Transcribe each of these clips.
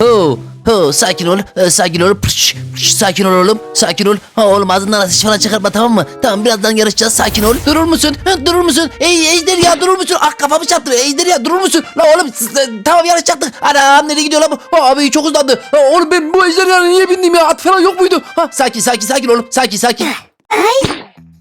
Ho, ho, sakin ol, e, sakin ol, Pış, pış, sakin ol oğlum, sakin ol. Ha oğlum ağzından ateş falan çıkartma tamam mı? Tamam birazdan yarışacağız, sakin ol. Durur musun? Durur musun? Ey Ejder ya durur musun? Ah kafamı çarptı, Ejder ya durur musun? La oğlum tamam yarışacaktık. Anam nereye gidiyor lan bu? Ha, abi çok hızlandı. Ha, oğlum ben bu Ejder ya niye bindim ya? At falan yok muydu? Ha, sakin sakin sakin oğlum, sakin sakin.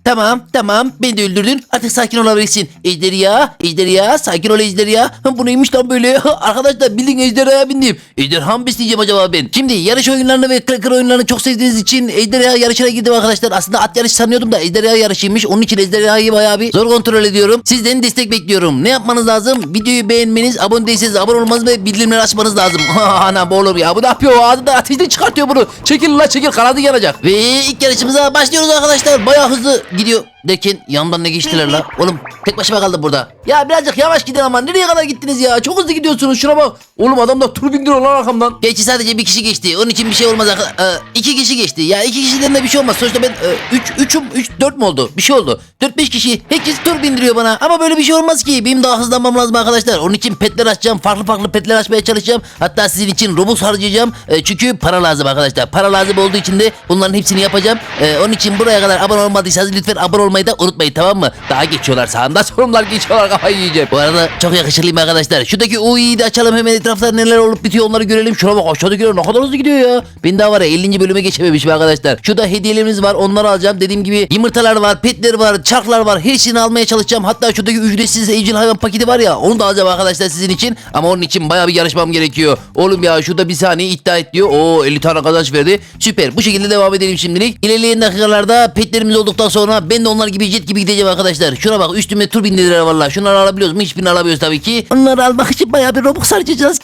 Tamam tamam beni de öldürdün artık sakin olabilirsin. Ejderha ejderha sakin ol ejderha. Ha, Bu neymiş lan böyle arkadaşlar bildiğin ejderhaya bindim. Ejderha mı besleyeceğim acaba ben? Şimdi yarış oyunlarını ve cracker oyunlarını çok sevdiğiniz için ejderha yarışına girdim arkadaşlar. Aslında at yarışı sanıyordum da ejderha yarışıymış. Onun için ejderhayı bayağı bir zor kontrol ediyorum. Sizden destek bekliyorum. Ne yapmanız lazım? Videoyu beğenmeniz, abone değilseniz abone olmanız ve bildirimleri açmanız lazım. Anam oğlum ya bu ne yapıyor? Ağzında ateşten çıkartıyor bunu. Çekil la çekil kanadı yanacak. Ve ilk yarışımıza başlıyoruz arkadaşlar. Bayağı hızlı gidiyor derken yanımdan ne geçtiler la? Oğlum tek başıma kaldım burada. Ya birazcık yavaş gidin ama nereye kadar gittiniz ya? Çok hızlı gidiyorsunuz şuna bak. Oğlum adam da tur bindiriyor lan arkamdan. Geçti sadece bir kişi geçti. Onun için bir şey olmaz. Ee, iki kişi geçti. Ya iki kişiden de bir şey olmaz. Sonuçta ben e, üç, üçüm, üç, dört mü oldu? Bir şey oldu. Dört beş kişi. Herkes tur bindiriyor bana. Ama böyle bir şey olmaz ki. Benim daha hızlanmam lazım arkadaşlar. Onun için petler açacağım. Farklı farklı petler açmaya çalışacağım. Hatta sizin için Robux harcayacağım. E, çünkü para lazım arkadaşlar. Para lazım olduğu için de bunların hepsini yapacağım. E, onun için buraya kadar abone olmadıysanız lütfen abone olmayı da unutmayın tamam mı? Daha geçiyorlar sağında sorumlar geçiyorlar kafayı yiyeceğim. Bu arada çok yakışıklıyım arkadaşlar. Şuradaki UI'yi de açalım hemen etrafta neler olup bitiyor onları görelim. Şuna bak aşağıdakiler ne kadar hızlı gidiyor ya. Ben daha var ya 50. bölüme geçememişim arkadaşlar. Şurada hediyelerimiz var onları alacağım. Dediğim gibi yumurtalar var, petler var, çarklar var. Hepsini almaya çalışacağım. Hatta şuradaki ücretsiz evcil hayvan paketi var ya onu da alacağım arkadaşlar sizin için. Ama onun için bayağı bir yarışmam gerekiyor. Oğlum ya şurada bir saniye iddia et diyor. Oo 50 tane kazanç verdi. Süper. Bu şekilde devam edelim şimdilik. İlerleyen dakikalarda petlerimiz olduktan sonra ben de onlar gibi jet gibi gideceğim arkadaşlar. Şuna bak üstüme tur bindirdiler valla. Şunları alabiliyoruz mu? Hiçbirini alamıyoruz tabii ki. Onları almak için bayağı bir robux harcayacağız.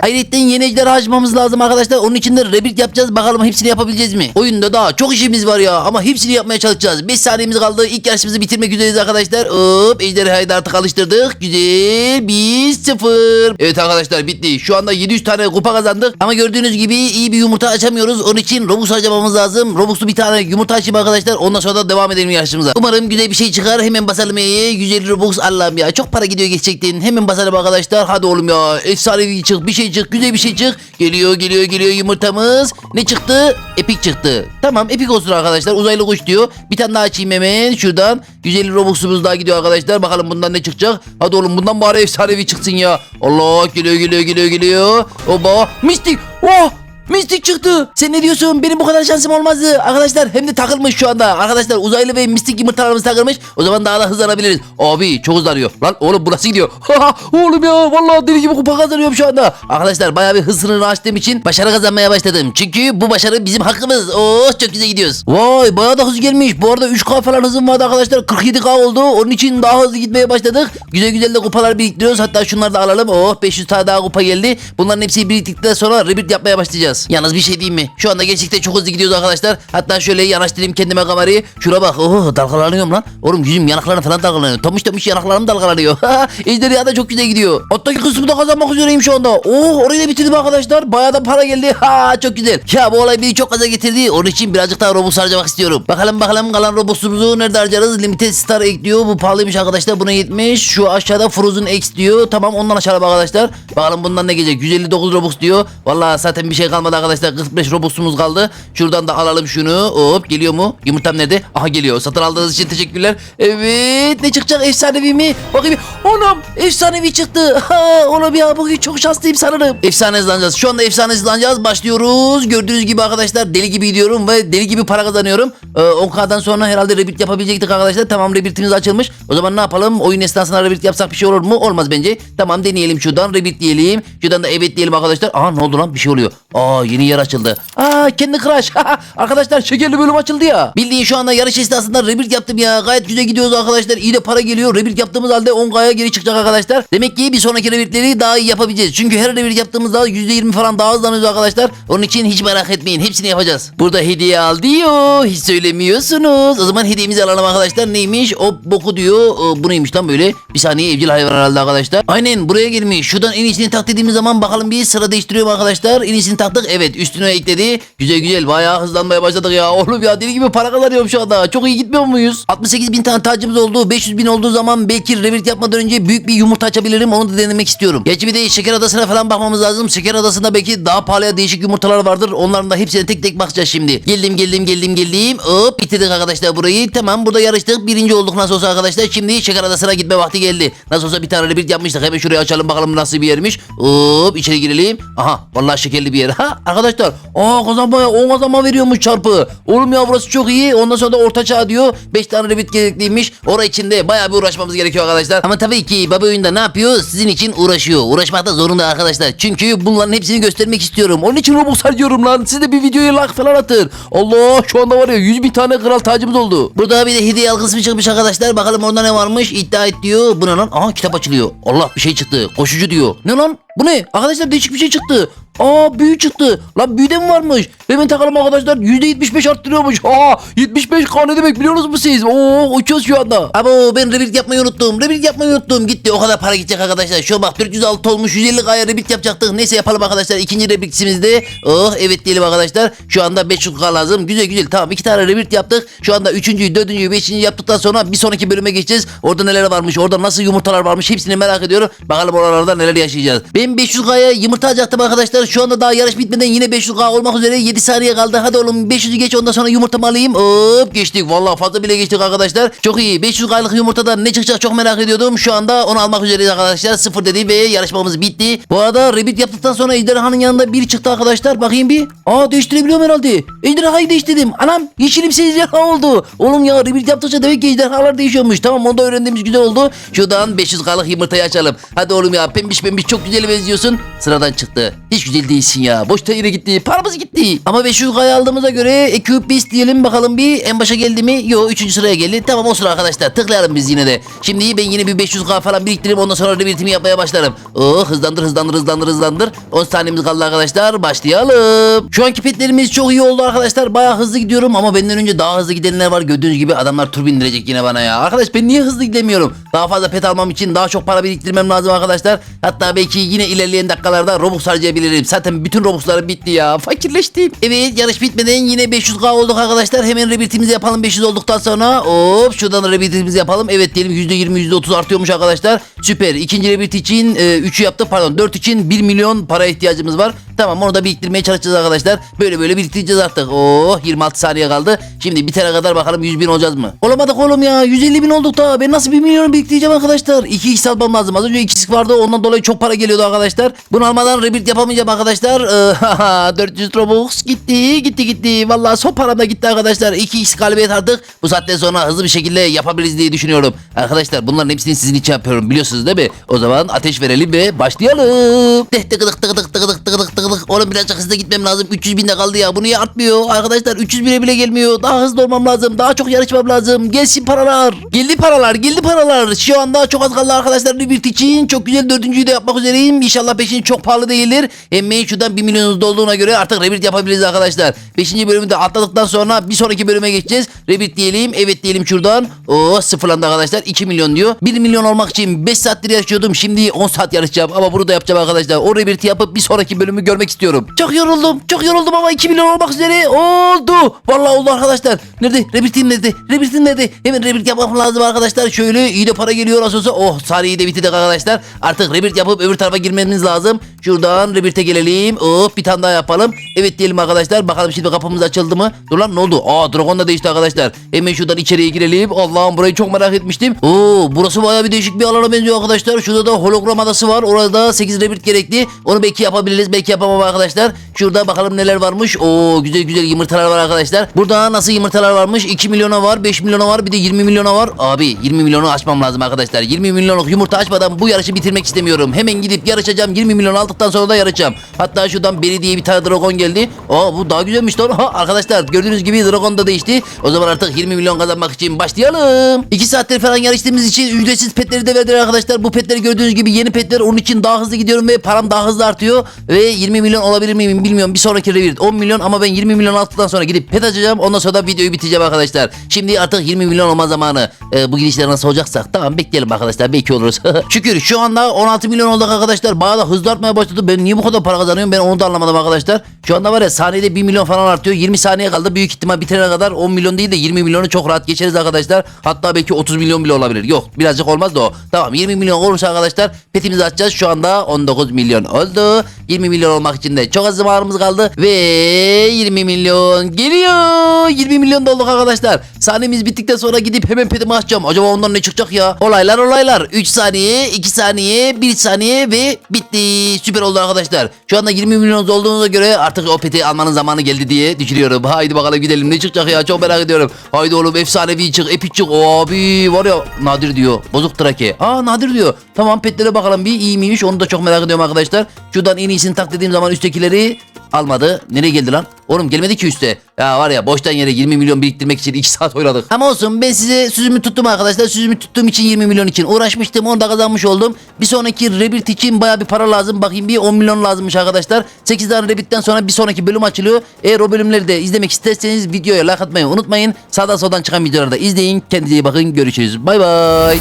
Hayretten yeni ejder açmamız lazım arkadaşlar. Onun için de rebuild yapacağız. Bakalım hepsini yapabileceğiz mi? Oyunda daha çok işimiz var ya. Ama hepsini yapmaya çalışacağız. 5 saniyemiz kaldı. İlk yarışımızı bitirmek üzereyiz arkadaşlar. Hop ejderhayı da artık alıştırdık. Güzel. 1 0. Evet arkadaşlar bitti. Şu anda 700 tane kupa kazandık. Ama gördüğünüz gibi iyi bir yumurta açamıyoruz. Onun için Robux harcamamız lazım. Robux'lu bir tane yumurta açayım arkadaşlar. Ondan sonra da devam edelim yarışımıza. Umarım güzel bir şey çıkar. Hemen basalım E'ye. 150 Robux Allah'ım ya. Çok para gidiyor gerçekten. Hemen basalım arkadaşlar. Hadi oğlum ya. Efsanevi çık. Bir şey çık. Güzel bir şey çık. Geliyor geliyor geliyor yumurtamız. Ne çıktı? Epik çıktı. Tamam epik olsun arkadaşlar. Uzaylı kuş diyor. Bir tane daha açayım hemen şuradan. 150 Robux'umuz daha gidiyor arkadaşlar. Bakalım bundan ne çıkacak. Hadi oğlum bundan bari efsanevi çıksın ya. Allah geliyor geliyor geliyor geliyor. Oba. Mistik. Oh. Mistik çıktı. Sen ne diyorsun? Benim bu kadar şansım olmazdı. Arkadaşlar hem de takılmış şu anda. Arkadaşlar uzaylı ve mistik yumurtalarımız takılmış. O zaman daha da hızlanabiliriz. Abi çok hızlanıyor. Lan oğlum burası gidiyor. oğlum ya vallahi deli gibi kupa kazanıyorum şu anda. Arkadaşlar bayağı bir hız sınırını açtığım için başarı kazanmaya başladım. Çünkü bu başarı bizim hakkımız. Oh çok güzel gidiyoruz. Vay bayağı da hız gelmiş. Bu arada 3K falan hızım vardı arkadaşlar. 47K oldu. Onun için daha hızlı gitmeye başladık. Güzel güzel de kupalar biriktiriyoruz. Hatta şunları da alalım. Oh 500 tane daha kupa geldi. Bunların hepsi biriktikten sonra rebuild yapmaya başlayacağız. Yalnız bir şey diyeyim mi? Şu anda gerçekten çok hızlı gidiyoruz arkadaşlar. Hatta şöyle yanaştırayım kendime kamerayı. Şuna bak. Oh dalgalanıyorum lan. Oğlum yüzüm yanaklarım falan dalgalanıyor. Tomuş tomuş yanaklarım dalgalanıyor. Ejderha da çok güzel gidiyor. Alttaki kısmı da kazanmak üzereyim şu anda. Oh orayı da bitirdim arkadaşlar. Bayağı da para geldi. Ha çok güzel. Ya bu olay beni çok gaza getirdi. Onun için birazcık daha Robux harcamak istiyorum. Bakalım bakalım kalan Robux'umuzu nerede harcarız? Limited Star ekliyor. Bu pahalıymış arkadaşlar. Buna 70. Şu aşağıda Frozen X diyor. Tamam ondan aşağıda bak arkadaşlar. Bakalım bundan ne gelecek? 159 Robux diyor. Vallahi zaten bir şey kalmadı arkadaşlar. 45 Robux'umuz kaldı. Şuradan da alalım şunu. Hop geliyor mu? Yumurtam nerede? Aha geliyor. Satın aldığınız için teşekkürler. Evet ne çıkacak? Efsanevi mi? Bakayım. Anam efsanevi çıktı. Ha, oğlum ya bugün çok şanslıyım sanırım. Efsane hızlanacağız. Şu anda efsane hızlanacağız. Başlıyoruz. Gördüğünüz gibi arkadaşlar deli gibi gidiyorum ve deli gibi para kazanıyorum. Ee, 10K'dan sonra herhalde rebit yapabilecektik arkadaşlar. Tamam rebitimiz açılmış. O zaman ne yapalım? Oyun esnasında rebit yapsak bir şey olur mu? Olmaz bence. Tamam deneyelim şuradan. Rebit diyelim. Şuradan da evet diyelim arkadaşlar. Aha ne oldu lan? Bir şey oluyor. Aa yeni yer açıldı. Aa kendi crash. arkadaşlar şekerli bölüm açıldı ya. Bildiğin şu anda yarış esnasında rebit yaptım ya. Gayet güzel gidiyoruz arkadaşlar. İyi de para geliyor. Rebit yaptığımız halde 10K'ya geri çıkacak arkadaşlar. Demek ki bir sonraki rebitleri daha iyi yapabileceğiz. Çünkü her rebit yaptığımızda %20 falan daha hızlanıyoruz arkadaşlar. Onun için hiç merak etmeyin. Hepsini yapacağız. Burada hediye al diyor. Hiç söylemiyorsunuz. O zaman hediyemizi alalım arkadaşlar. Neymiş? O boku diyor. Ee, Bu neymiş lan böyle? Bir saniye evcil hayvan herhalde arkadaşlar. Aynen buraya gelmiş. Şuradan en iyisini tak dediğimiz zaman bakalım bir sıra değiştiriyorum arkadaşlar. En iyisini taktık. Bastık. Evet üstüne ekledi. Güzel güzel bayağı hızlanmaya başladık ya. Oğlum ya deli gibi para kazanıyorum şu anda. Çok iyi gitmiyor muyuz? 68 bin tane tacımız oldu. 500 bin olduğu zaman belki revit yapmadan önce büyük bir yumurta açabilirim. Onu da denemek istiyorum. Gerçi bir de şeker adasına falan bakmamız lazım. Şeker adasında belki daha pahalıya değişik yumurtalar vardır. Onların da hepsine tek tek bakacağız şimdi. Geldim geldim geldim geldim. Hop bitirdik arkadaşlar burayı. Tamam burada yarıştık. Birinci olduk nasıl olsa arkadaşlar. Şimdi şeker adasına gitme vakti geldi. Nasıl olsa bir tane revit yapmıştık. Hemen şurayı açalım bakalım nasıl bir yermiş. Hop içeri girelim. Aha vallahi şekerli bir yer. Ha arkadaşlar. Aa kazanmaya 10 kazanma veriyormuş çarpı. Oğlum ya burası çok iyi. Ondan sonra da orta çağ diyor. 5 tane revit gerekliymiş. Orası içinde bayağı bir uğraşmamız gerekiyor arkadaşlar. Ama tabii ki baba oyunda ne yapıyor? Sizin için uğraşıyor. Uğraşmakta zorunda arkadaşlar. Çünkü bunların hepsini göstermek istiyorum. Onun için Robux harcıyorum lan. Siz de bir videoya like falan atın. Allah şu anda var ya 100 bin tane kral tacımız oldu. Burada bir de hediye algısı çıkmış arkadaşlar. Bakalım orada ne varmış? İddia et diyor. Bu ne lan? Aha kitap açılıyor. Allah bir şey çıktı. Koşucu diyor. Ne lan? Bu ne? Arkadaşlar değişik bir şey çıktı. Aa büyü çıktı. Lan büyü de mi varmış? Hemen takalım arkadaşlar. %75 arttırıyormuş. Aa 75 k ne demek biliyor musunuz siz? Oo uçuyoruz şu anda. Abo ben rebuild yapmayı unuttum. Rebuild yapmayı unuttum. Gitti o kadar para gidecek arkadaşlar. Şu bak 406 olmuş 150 kaya rebuild yapacaktık. Neyse yapalım arkadaşlar. İkinci rebuild'imizde. Oh evet diyelim arkadaşlar. Şu anda 500 k lazım. Güzel güzel. Tamam iki tane rebuild yaptık. Şu anda üçüncüyü, dördüncüyü, beşinciyi yaptıktan sonra bir sonraki bölüme geçeceğiz. Orada neler varmış, orada nasıl yumurtalar varmış hepsini merak ediyorum. Bakalım oralarda neler yaşayacağız. Ben 500 kaya yumurta alacaktım arkadaşlar. Şu anda daha yarış bitmeden yine 500 k olmak üzere 7 saniye kaldı. Hadi oğlum 500'ü geç ondan sonra yumurtamı alayım. Hop geçtik. Vallahi fazla bile geçtik arkadaşlar. Çok iyi. 500 kaylık yumurtadan ne çıkacak çok merak ediyordum. Şu anda onu almak üzereyiz arkadaşlar. Sıfır dedi ve yarışmamız bitti. Bu arada rebit yaptıktan sonra ejderhanın yanında biri çıktı arkadaşlar. Bakayım bir. Aa değiştirebiliyorum herhalde. Ejderhayı değiştirdim. Anam yeşilimsi ejderha oldu. Oğlum ya rebit yaptıkça demek ki ejderhalar değişiyormuş. Tamam onu da öğrendiğimiz güzel oldu. Şuradan 500 kalık yumurtayı açalım. Hadi oğlum ya pembiş pembiş çok güzel benziyorsun. Sıradan çıktı. Hiç güzel değilsin ya. Boşta yere gitti. Paramız gitti. Ama 500 kaya aldığımıza göre Equip Beast diyelim bakalım bir. En başa geldi mi? Yo 3. sıraya geldi. Tamam o sıra arkadaşlar. Tıklayalım biz yine de. Şimdi ben yine bir 500 k falan biriktireyim. Ondan sonra rebirtimi yapmaya başlarım. Oh hızlandır hızlandır hızlandır hızlandır. 10 saniyemiz kaldı arkadaşlar. Başlayalım. Şu anki petlerimiz çok iyi oldu arkadaşlar. Baya hızlı gidiyorum ama benden önce daha hızlı gidenler var. Gördüğünüz gibi adamlar tur bindirecek yine bana ya. Arkadaş ben niye hızlı gidemiyorum? Daha fazla pet almam için daha çok para biriktirmem lazım arkadaşlar. Hatta belki yine ilerleyen dakikalarda Robux harcayabilirim. Zaten bütün Robux'larım bitti ya. Fakirleştim. Evet yarış bitmeden yine 500k olduk arkadaşlar. Hemen rebirtimizi yapalım 500 olduktan sonra. Hop şuradan rebirtimizi yapalım. Evet diyelim %20 %30 artıyormuş arkadaşlar. Süper. İkinci rebirt için e, 3'ü yaptık pardon 4 için 1 milyon para ihtiyacımız var. Tamam onu da biriktirmeye çalışacağız arkadaşlar. Böyle böyle biriktireceğiz artık. Oh 26 saniye kaldı. Şimdi bitene kadar bakalım 100 bin olacağız mı? Olamadık oğlum ya. 150 bin olduk da. Ben nasıl 1 milyon biriktireceğim arkadaşlar? 2x almam lazım. Az önce 2x vardı. Ondan dolayı çok para geliyordu arkadaşlar. Bunu almadan rebirt yapamayacağım arkadaşlar. Ee, 400 Robux gitti. Gitti gitti. Vallahi son param da gitti arkadaşlar. 2x galibiyet artık. Bu saatten sonra hızlı bir şekilde yapabiliriz diye düşünüyorum. Arkadaşlar bunların hepsini sizin için yapıyorum. Biliyorsunuz değil mi? O zaman ateş verelim ve başlayalım. Tık tık tık tık tık tık tık tık tık tık. Oğlum birazcık hızlı gitmem lazım. 300 binde kaldı ya. Bu niye artmıyor? Arkadaşlar 300 bine bile gelmiyor. Daha hızlı olmam lazım. Daha çok yarışmam lazım. Gelsin paralar. Geldi paralar. Geldi paralar. Şu anda çok az kaldı arkadaşlar bir için. Çok güzel dördüncüyü de yapmak üzereyim. İnşallah beşinci çok pahalı değildir. Emmeğin şuradan 1 milyonunuz olduğuna göre artık rebirth yapabiliriz arkadaşlar. Beşinci bölümü de atladıktan sonra bir sonraki bölüme geçeceğiz. Rebirth diyelim. Evet diyelim şuradan. Oo sıfırlandı arkadaşlar. 2 milyon diyor. 1 milyon olmak için 5 saattir yarışıyordum. Şimdi 10 saat yarışacağım. Ama bunu da yapacağım arkadaşlar. O rebirth'i yapıp bir sonraki bölümü görmek istiyorum. Çok yoruldum. Çok yoruldum ama 2 milyon olmak üzere oldu. Vallahi oldu arkadaşlar. Nerede? Rebirth'im nerede? Rebirth'im nerede? Hemen rebirth yapmam lazım arkadaşlar. Şöyle iyi de para geliyor nasıl olsa. Oh saniyeyi de bitirdik arkadaşlar. Artık rebirth yapıp öbür tarafa girmemiz lazım. Şuradan rebirth'e gelelim. Oh bir tane daha yapalım. Evet diyelim arkadaşlar. Bakalım şimdi kapımız açıldı mı? Dur lan ne oldu? Aa dragon da değişti arkadaşlar. Hemen şuradan içeriye girelim. Allah'ım burayı çok merak etmiştim. Oo burası baya bir değişik bir alana benziyor arkadaşlar. Şurada da hologram adası var. Orada 8 rebirth gerekli. Onu belki yapabiliriz. Belki yapamam arkadaşlar. Şurada bakalım neler varmış. Oo güzel güzel yumurtalar var arkadaşlar. Burada nasıl yumurtalar varmış? 2 milyona var, 5 milyona var, bir de 20 milyona var. Abi 20 milyonu açmam lazım arkadaşlar. 20 milyonluk yumurta açmadan bu yarışı bitirmek istemiyorum. Hemen gidip yarışacağım. 20 milyon aldıktan sonra da yarışacağım. Hatta şuradan Beri diye bir tane dragon geldi. Aa bu daha güzelmiş lan. Ha, arkadaşlar gördüğünüz gibi dragon da değişti. O zaman artık 20 milyon kazanmak için başlayalım. 2 saattir falan yarıştığımız için ücretsiz petleri de verdiler arkadaşlar. Bu petleri gördüğünüz gibi yeni petler. Onun için daha hızlı gidiyorum ve param daha hızlı artıyor. Ve 20 20 milyon olabilir miyim bilmiyorum. Bir sonraki revir 10 milyon ama ben 20 milyon altıdan sonra gidip pet açacağım. Ondan sonra da videoyu biteceğim arkadaşlar. Şimdi artık 20 milyon olma zamanı. Ee, bu gidişler nasıl olacaksak tamam bekleyelim arkadaşlar. Belki oluruz. Şükür şu anda 16 milyon olduk arkadaşlar. Bayağı da hızlı artmaya başladı. Ben niye bu kadar para kazanıyorum ben onu da anlamadım arkadaşlar. Şu anda var ya saniyede 1 milyon falan artıyor. 20 saniye kaldı. Büyük ihtimal bitirene kadar 10 milyon değil de 20 milyonu çok rahat geçeriz arkadaşlar. Hatta belki 30 milyon bile olabilir. Yok birazcık olmaz da o. Tamam 20 milyon olursa arkadaşlar petimizi açacağız. Şu anda 19 milyon oldu. 20 milyon olmak için de çok az zamanımız kaldı. Ve 20 milyon geliyor. 20 milyon da olduk arkadaşlar. Saniyemiz bittikten sonra gidip hemen petimi açacağım. Acaba ondan ne çıkacak ya? Olaylar olaylar. 3 saniye, 2 saniye, 1 saniye ve bitti. Süper oldu arkadaşlar. Şu anda 20 milyon olduğunuza göre artık o peti almanın zamanı geldi diye düşünüyorum. Haydi bakalım gidelim. Ne çıkacak ya? Çok merak ediyorum. Haydi oğlum efsanevi çık, epik çık. Abi var ya nadir diyor. Bozuk trake. Aa nadir diyor. Tamam petlere bakalım bir iyi miymiş. Onu da çok merak ediyorum arkadaşlar. Şuradan en iyisini tak dediğim zaman üsttekileri almadı. Nereye geldi lan? Oğlum gelmedi ki üste. Ya var ya boştan yere 20 milyon biriktirmek için 2 saat oynadık. Ama olsun ben size sözümü tuttum arkadaşlar. Sözümü tuttuğum için 20 milyon için uğraşmıştım. Onu da kazanmış oldum. Bir sonraki Rebirth için baya bir para lazım. Bakayım bir 10 milyon lazımmış arkadaşlar. 8 tane Rebirth'ten sonra bir sonraki bölüm açılıyor. Eğer o bölümleri de izlemek isterseniz videoya like atmayı unutmayın. Sağdan soldan çıkan videoları da izleyin. Kendinize iyi bakın. Görüşürüz. Bay bay.